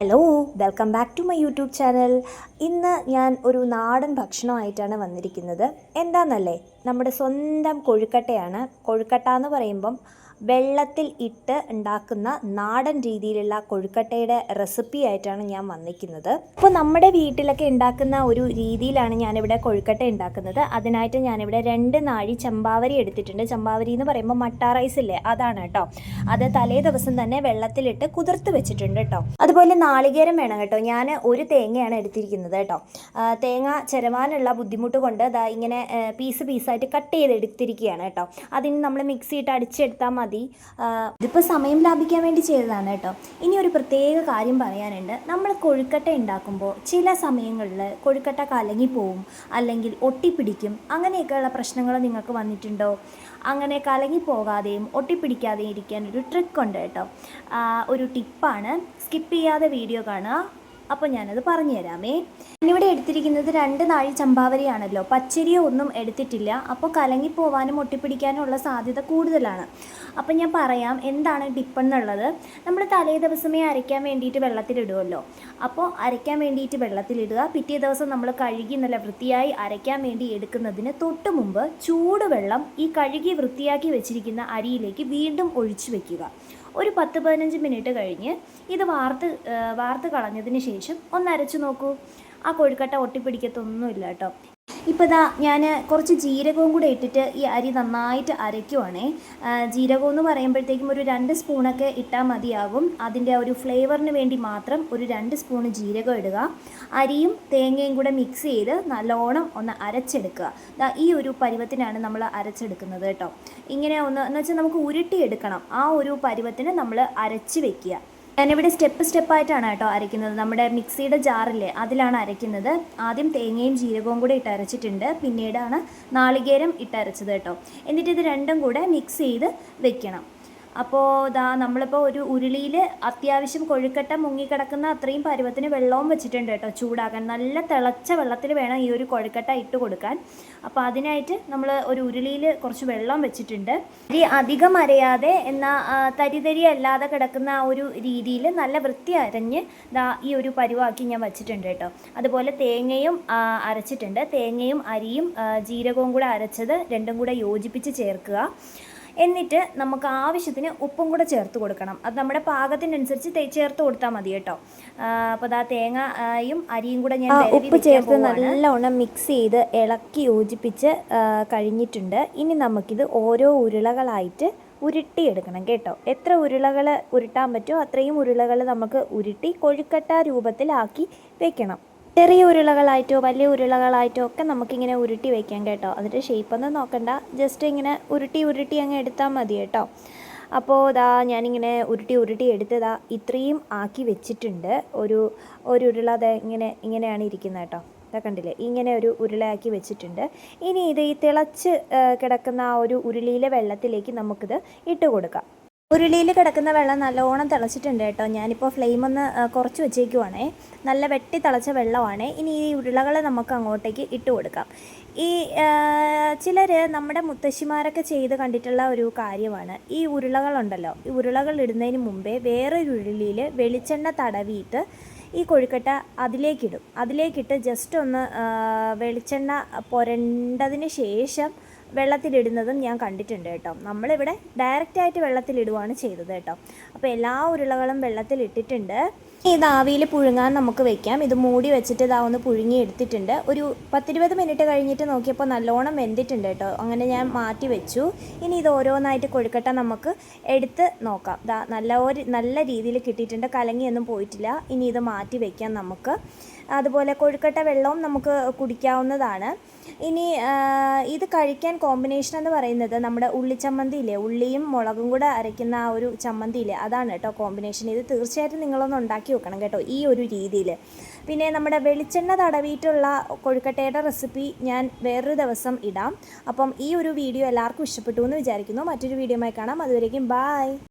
Hello welcome back to my YouTube channel ഇന്ന് ഞാൻ ഒരു നാടൻ ഭക്ഷണമായിട്ടാണ് വന്നിരിക്കുന്നത്. എന്താണെന്നല്ലേ നമ്മുടെ സ്വന്തം കൊഴുക്കട്ടയാണ്. കൊഴുക്കട്ട എന്ന് പറയുമ്പം വെള്ളത്തിൽ ഇട്ട് ഉണ്ടാക്കുന്ന നാടൻ രീതിയിലുള്ള കൊഴുക്കട്ടയുടെ റെസിപ്പി ആയിട്ടാണ് ഞാൻ വന്നിരിക്കുന്നത്. അപ്പോൾ നമ്മുടെ വീട്ടിലൊക്കെ ഉണ്ടാക്കുന്ന ഒരു രീതിയിലാണ് ഞാനിവിടെ കൊഴുക്കട്ട ഉണ്ടാക്കുന്നത്. അതിനായിട്ട് ഞാനിവിടെ രണ്ട് നാഴി ചമ്പാവരി എടുത്തിട്ടുണ്ട്. ചമ്പാവരി എന്ന് പറയുമ്പോൾ മട്ട റൈസ് ഇല്ലേ അതാണ് കേട്ടോ അത് തലേ ദിവസം തന്നെ വെള്ളത്തിലിട്ട് കുതിർത്ത് വെച്ചിട്ടുണ്ട് കേട്ടോ അതുപോലെ നാളികേരം വേണം കേട്ടോ. ഞാൻ ഒരു തേങ്ങയാണ് എടുത്തിരിക്കുന്നത് കേട്ടോ തേങ്ങ ചിരവാനുള്ള ബുദ്ധിമുട്ട് കൊണ്ട് ഇങ്ങനെ പീസ് പീസ് പീസായിട്ട് കട്ട് ചെയ്ത് എടുത്തിരിക്കുകയാണ് കേട്ടോ. അതിന് നമ്മൾ മിക്സിയിട്ട് അടിച്ചെടുത്താൽ മതി. ഇതിപ്പോൾ സമയം ലാഭിക്കാൻ വേണ്ടി ചെയ്തതാണ് കേട്ടോ. ഇനി ഒരു പ്രത്യേക കാര്യം പറയാനുണ്ട്. നമ്മൾ കൊഴുക്കട്ട ഉണ്ടാക്കുമ്പോൾ ചില സമയങ്ങളിൽ കൊഴുക്കട്ട കലങ്ങി പോവും അല്ലെങ്കിൽ ഒട്ടിപ്പിടിക്കും. അങ്ങനെയൊക്കെയുള്ള പ്രശ്നങ്ങൾ നിങ്ങൾക്ക് വന്നിട്ടുണ്ടോ? അങ്ങനെ കലങ്ങി പോകാതെയും ഒട്ടിപ്പിടിക്കാതെയും ഇരിക്കാൻ ഒരു ട്രിക്ക് ഉണ്ട് കേട്ടോ. ഒരു ടിപ്പാണ് സ്കിപ്പ് ചെയ്യാതെ വീഡിയോ കാണുക. അപ്പോൾ ഞാനത് പറഞ്ഞു തരാമേ. ഇവിടെ എടുത്തിരിക്കുന്നത് രണ്ട് നാഴി ചമ്പാവരിയാണല്ലോ. പച്ചരിയോ ഒന്നും എടുത്തിട്ടില്ല. അപ്പോൾ കലങ്ങിപ്പോവാനും ഒട്ടിപ്പിടിക്കാനും ഉള്ള സാധ്യത കൂടുതലാണ്. അപ്പോൾ ഞാൻ പറയാം എന്താണ് ഡിപ്പെന്നുള്ളത് നമ്മൾ തലേ ദിവസമേ അരയ്ക്കാൻ വേണ്ടിയിട്ട് വെള്ളത്തിലിടുമല്ലോ അപ്പോൾ അരയ്ക്കാൻ വേണ്ടിയിട്ട് വെള്ളത്തിലിടുക. പിറ്റേ ദിവസം നമ്മൾ കഴുകി നല്ല വൃത്തിയായി അരയ്ക്കാൻ വേണ്ടി എടുക്കുന്നതിന് തൊട്ട് മുമ്പ് ചൂടുവെള്ളം ഈ കഴുകി വൃത്തിയാക്കി വെച്ചിരിക്കുന്ന അരിയിലേക്ക് വീണ്ടും ഒഴിച്ചു വെക്കുക. ഒരു പത്ത് പതിനഞ്ച് മിനിറ്റ് കഴിഞ്ഞ് ഇത് വാർത്ത് വാർത്ത് കളഞ്ഞതിന് ശേഷം ഒന്ന് അരച്ചു നോക്കൂ. ആ കൊഴുക്കട്ട ഒട്ടിപ്പിടിക്കത്തൊന്നുമില്ല കേട്ടോ. ഇപ്പോൾ ഇതാ ഞാൻ കുറച്ച് ജീരകവും കൂടെ ഇട്ടിട്ട് ഈ അരി നന്നായിട്ട് അരയ്ക്കുവാണേ. ജീരകം എന്ന് പറയുമ്പോഴത്തേക്കും ഒരു രണ്ട് സ്പൂണൊക്കെ ഇട്ടാൽ മതിയാകും. അതിന്റെ ഒരു ഫ്ലേവറിന് വേണ്ടി മാത്രം ഒരു രണ്ട് സ്പൂണ് ജീരകം ഇടുക. അരിയും തേങ്ങയും കൂടെ മിക്സ് ചെയ്ത് നല്ലോണം ഒന്ന് അരച്ചെടുക്കുക. ഈ ഒരു പരുവത്തിനാണ് നമ്മൾ അരച്ചെടുക്കുന്നത് കേട്ടോ. ഇങ്ങനെ ഒന്ന് എന്ന് വെച്ചാൽ നമുക്ക് ഉരുട്ടിയെടുക്കണം. ആ ഒരു പരുവത്തിന് നമ്മൾ അരച്ച് വെക്കുക. ഞാനിവിടെ സ്റ്റെപ്പ് സ്റ്റെപ്പായിട്ടാണ് കേട്ടോ അരയ്ക്കുന്നത്. നമ്മുടെ മിക്സിയുടെ ജാറില്ലേ അതിലാണ് അരയ്ക്കുന്നത്. ആദ്യം തേങ്ങയും ജീരകവും കൂടെ ഇട്ട് അരച്ചിട്ടുണ്ട്. പിന്നീടാണ് നാളികേരം ഇട്ടരച്ചത് കേട്ടോ. എന്നിട്ട് ഇത് രണ്ടും കൂടെ മിക്സ് ചെയ്ത് വെക്കണം. അപ്പോൾ ദാ നമ്മളിപ്പോൾ ഒരു ഉരുളിയിൽ അത്യാവശ്യം കൊഴുക്കട്ട മുങ്ങിക്കിടക്കുന്ന അത്രയും പരുവത്തിന് വെള്ളവും വെച്ചിട്ടുണ്ട് കേട്ടോ ചൂടാക്കാൻ. നല്ല തിളച്ച വെള്ളത്തിൽ വേണം ഈ ഒരു കൊഴുക്കട്ട ഇട്ട് കൊടുക്കാൻ. അപ്പോൾ അതിനായിട്ട് നമ്മൾ ഒരു ഉരുളിയിൽ കുറച്ച് വെള്ളം വെച്ചിട്ടുണ്ട്. അരി അധികം അരയാതെ എന്നാൽ ആ, തരി തരി അല്ലാതെ കിടക്കുന്ന ആ ഒരു രീതിയിൽ നല്ല വൃത്തി അരഞ്ഞ് ദാ ഈ ഒരു പരുവാക്കി ഞാൻ വെച്ചിട്ടുണ്ട് കേട്ടോ. അതുപോലെ തേങ്ങയും അരച്ചിട്ടുണ്ട്. തേങ്ങയും അരിയും ജീരകവും കൂടെ അരച്ചത് രണ്ടും കൂടെ യോജിപ്പിച്ച് ചേർക്കുക. എന്നിട്ട് നമുക്ക് ആവശ്യത്തിന് ഉപ്പും കൂടെ ചേർത്ത് കൊടുക്കണം. അത് നമ്മുടെ പാകത്തിനനുസരിച്ച് ചേർത്ത് കൊടുത്താൽ മതി കേട്ടോ. അപ്പോൾ അതാ തേങ്ങയും അരിയും കൂടെ ഞാൻ ഉപ്പ് ചേർത്ത് നല്ലവണ്ണം മിക്സ് ചെയ്ത് ഇളക്കി യോജിപ്പിച്ച് കഴിഞ്ഞിട്ടുണ്ട്. ഇനി നമുക്കിത് ഓരോ ഉരുളകളായിട്ട് ഉരുട്ടിയെടുക്കണം കേട്ടോ. എത്ര ഉരുളകൾ ഉരുട്ടാൻ പറ്റുമോ അത്രയും ഉരുളകൾ നമുക്ക് ഉരുട്ടി കൊഴുക്കട്ട രൂപത്തിലാക്കി വെക്കണം. ചെറിയ ഉരുളകളായിട്ടോ വലിയ ഉരുളകളായിട്ടോ ഒക്കെ നമുക്കിങ്ങനെ ഉരുട്ടി വയ്ക്കാം കേട്ടോ. അതിന്റെ ഷേപ്പൊന്നും നോക്കണ്ട. ജസ്റ്റ് ഇങ്ങനെ ഉരുട്ടി ഉരുട്ടി അങ്ങ് എടുത്താൽ മതി കേട്ടോ. അപ്പോൾ ഇതാ ഞാനിങ്ങനെ ഉരുട്ടി ഉരുട്ടി എടുത്തതാ ഇതാ ഇത്രയും ആക്കി വെച്ചിട്ടുണ്ട്. ഒരു ഒരു ഉരുള അത് ഇങ്ങനെ ഇങ്ങനെയാണ് ഇരിക്കുന്നത് കേട്ടോ. ഇതാ കണ്ടില്ലേ? ഇങ്ങനെ ഒരു ഉരുളയാക്കി വെച്ചിട്ടുണ്ട്. ഇനി ഇത് ഈ തിളച്ച് കിടക്കുന്ന ആ ഒരു ഉരുളിയിലെ വെള്ളത്തിലേക്ക് നമുക്കിത് ഇട്ട് കൊടുക്കാം. ഉരുളിയിൽ കിടക്കുന്ന വെള്ളം നല്ലോണം തിളച്ചിട്ടുണ്ട് കേട്ടോ. ഞാനിപ്പോൾ ഫ്ലെയിം ഒന്ന് കുറച്ച് വെച്ചേക്കുവാണേ. നല്ല വെട്ടി തിളച്ച വെള്ളമാണ്. ഇനി ഈ ഉരുളകൾ നമുക്ക് അങ്ങോട്ടേക്ക് ഇട്ട് കൊടുക്കാം. ഈ ചിലർ നമ്മുടെ മുത്തശ്ശിമാരൊക്കെ ചെയ്ത് കണ്ടിട്ടുള്ള ഒരു കാര്യമാണ്. ഈ ഉരുളകളുണ്ടല്ലോ. ഈ ഉരുളകൾ ഇടുന്നതിന് മുമ്പേ വേറൊരു ഉരുളിയിൽ വെളിച്ചെണ്ണ തടവിയിട്ട് ഈ കൊഴുക്കട്ട അതിലേക്കിടും. അതിലേക്കിട്ട് ജസ്റ്റ് ഒന്ന് വെളിച്ചെണ്ണ പുരണ്ടതിന് ശേഷം വെള്ളത്തിലിടുന്നതും ഞാൻ കണ്ടിട്ടുണ്ട് കേട്ടോ. നമ്മളിവിടെ ഡയറക്റ്റായിട്ട് വെള്ളത്തിലിടുവാണ് ചെയ്തത് കേട്ടോ. അപ്പോൾ എല്ലാ ഉരുളകളും വെള്ളത്തിലിട്ടിട്ടുണ്ട്. ഇത് ആവിയിൽ പുഴുങ്ങാൻ നമുക്ക് വെക്കാം. ഇത് മൂടി വെച്ചിട്ട് ഇതാ ഒന്ന് പുഴുങ്ങി എടുത്തിട്ടുണ്ട്. ഒരു പത്തിരുപത് മിനിറ്റ് കഴിഞ്ഞിട്ട് നോക്കിയപ്പോൾ നല്ലോണം വെന്തിട്ടുണ്ട് കേട്ടോ. അങ്ങനെ ഞാൻ മാറ്റി വെച്ചു. ഇനി ഇത് ഓരോന്നായിട്ട് കൊഴുക്കട്ട നമുക്ക് എടുത്ത് നോക്കാം. ഇതാ നല്ല ഒരു നല്ല രീതിയിൽ കിട്ടിയിട്ടുണ്ട്. കലങ്ങിയൊന്നും പോയിട്ടില്ല. ഇനി ഇത് മാറ്റി വെക്കാം നമുക്ക്. അതുപോലെ കൊഴുക്കട്ട വെള്ളവും നമുക്ക് കുടിക്കാവുന്നതാണ്. ഇനി ഇത് കഴിക്കാൻ കോമ്പിനേഷൻ എന്ന് പറയുന്നത് നമ്മുടെ ഉള്ളിച്ചമ്മന്തി ഇല്ലേ? ഉള്ളിയും മുളകും കൂടെ അരയ്ക്കുന്ന ആ ഒരു ചമ്മന്തി ഇല്ലേ? അതാണ് കേട്ടോ കോമ്പിനേഷൻ. ഇത് തീർച്ചയായിട്ടും നിങ്ങളൊന്ന് ഉണ്ടാക്കി വെക്കണം കേട്ടോ ഈ ഒരു രീതിയിൽ. പിന്നെ നമ്മുടെ വെളിച്ചെണ്ണ തടവിയിട്ടുള്ള കൊഴുക്കട്ടയുടെ റെസിപ്പി ഞാൻ വേറൊരു ദിവസം ഇടാം. അപ്പം ഈ ഒരു വീഡിയോ എല്ലാവർക്കും ഇഷ്ടപ്പെട്ടു എന്ന് വിചാരിക്കുന്നു. മറ്റൊരു വീഡിയോയുമായി കാണാം. അതുവരേക്കും ബായ്